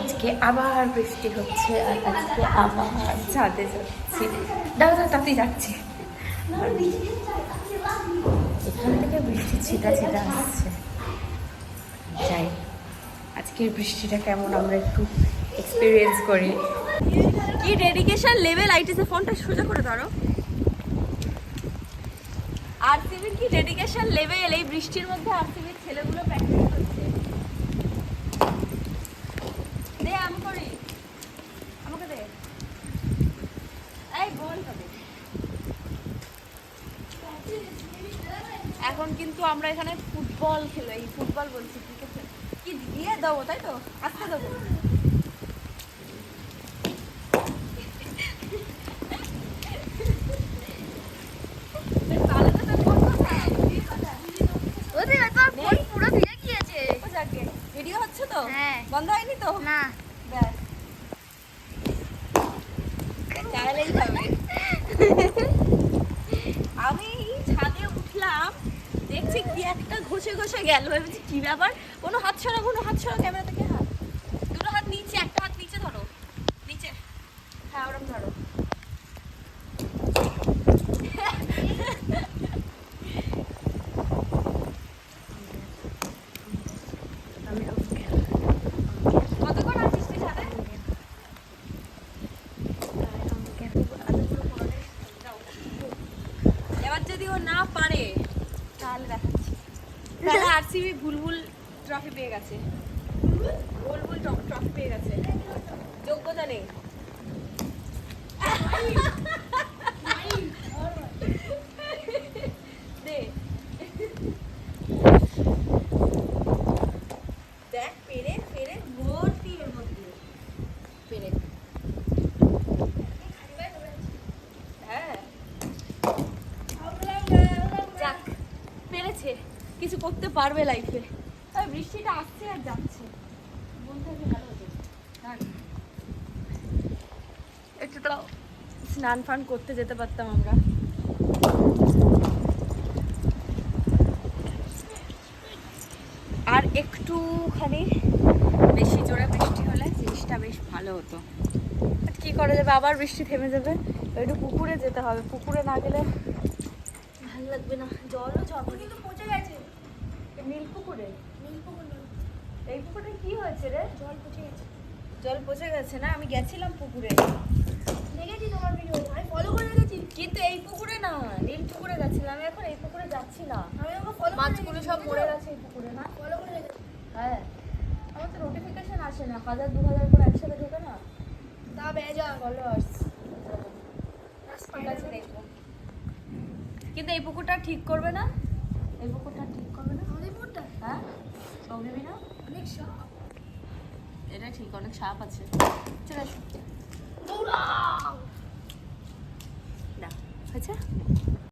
আজকে আবার বৃষ্টি হচ্ছে আর আজকে আবার ছাদে যাচ্ছি। দাও দাও তাতেই যাচ্ছি। এখান থেকে বৃষ্টি ছিটা ছিটা আসছে। যাই আজকের বৃষ্টিটা কেমন আমরা একটু এক্সপিরিয়েন্স করি। কি ডেডিকেশন লেভেল আইটিসে ফোনটা সোজা করে ধরো। আরসিবির কি ডেডিকেশন লেভেল এই বৃষ্টির মধ্যে আরসিবির ছেলেগুলো প্র্যাকটিস করছে দে আমি করি আমাকে দে এই গোল হবে এখন কিন্তু আমরা এখানে ফুটবল খেলো এই ফুটবল বলছি ক্রিকেট কি দিয়ে দেবো তাই তো? আস্তে দেবো। ভিডিও হচ্ছে তো? হ্যাঁ। বন্ধ হয়নি তো? না। ব্যাস। হবে আমি ছাদে উঠলাম দেখছি কি একটা ঘষে গেল। ভেবেছি কি ব্যাপার? কোনো হাত সরা কোনো হাত সরা ক্যামেরা থেকে হাত। দুটো হাত নিচে একটা হাত নিচে ধরো। নিচে। হ্যাঁ ওরম ধরো। যদি ও না পারে তাহলে দেখাচ্ছি তাহলে আরসিবি বুলবুল ট্রফি পেয়ে গেছে। বুলবুল ট্রফি পেয়ে গেছে। যোগ্যতা নেই দে দেখ পেরে পেরে ভর্তি এর মধ্যে পেরে হ্যাঁ যাক পেরেছে কিছু করতে পারবে লাইফে বৃষ্টিটা আসছে আর যাচ্ছে। ভালো হতো একটু তো স্নান ফান করতে যেতে পারতাম আমরা। আর একটুখানি বেশি জোরে বৃষ্টি হলে জিনিসটা বেশ ভালো হতো। বাট কী করা যাবে? আবার বৃষ্টি থেমে যাবে। একটু পুকুরে যেতে হবে। পুকুরে না গেলে ভালো লাগবে না। জলও জমে কিন্তু পচে গেছে। নীল পুকুরে নীল পুকুর? এই পুকুরে কি হয়েছে রে? জল পচে গেছে। জল পচে গেছে না? আমি গেছিলাম পুকুরে। দেখেছি তোমার ভিডিও আমি ফলো করে রেখেছি। কিন্তু এই পুকুরে না নীল পুকুরে গেছিলাম। আমি এখন এই পুকুরে যাচ্ছি না। আমি তোমাকে ফলো মাছগুলো সব মরে গেছে এই পুকুরে না? ফলো করে রেখেছি। হ্যাঁ। আমার তো নোটিফিকেশন আসে না। হাজার দু হাজার করে একসাথে ঢোকে না? তা বেজা ফলোয়ার্স ঠিক আছে দেখব। কিন্তু এই পুকুরটা ঠিক করবে না? এই পুকুরটা ঠিক করবে না আমাদের পুকুরটা হ্যাঁ সৌরভী না এটা ঠিক অনেক সাপ আছে। চলে আসো। হয়েছে?